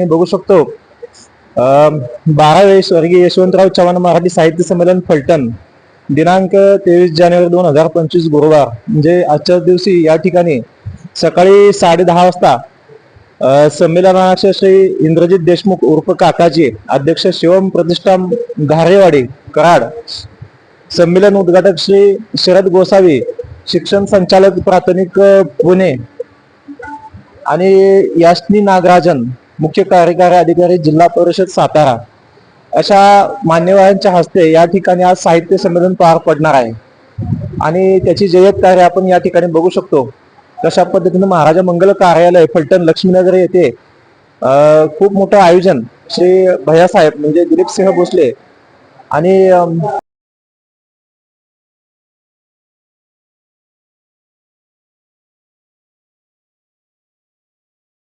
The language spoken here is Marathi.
बघू शकतो. बारावे स्वर्गीय यशवंतराव चव्हाण मराठी साहित्य संमेलन फलटण दिनांक तेवीस जानेवारी दोन हजार पंचवीस गुरुवार म्हणजे आजच्या दिवशी या ठिकाणी सकाळी साडे दहा वाजता संमेलनाचे श्री इंद्रजित देशमुख उर्फ काकाजी अध्यक्ष शिवम प्रतिष्ठान घारेवाडी कराड संमेलन उद्घाटक श्री शरद गोसावी शिक्षण संचालक प्राथमिक पुणे आणि यास्नी नागराजन मुख्य कार्यकारी अधिकारी जिल्हा परिषद सातारा अशा मान्यवरांच्या हस्ते या ठिकाणी आज साहित्य संमेलन पार पडणार आहे. आणि त्याची जय्यत कार्य आपण या ठिकाणी बघू शकतो. तशा पद्धतीनं महाराजा मंगल कार्यालय फलटण लक्ष्मीनगर येथे खूप मोठं आयोजन श्री भैयासाहेब म्हणजे दिलीप सिंह भोसले आणि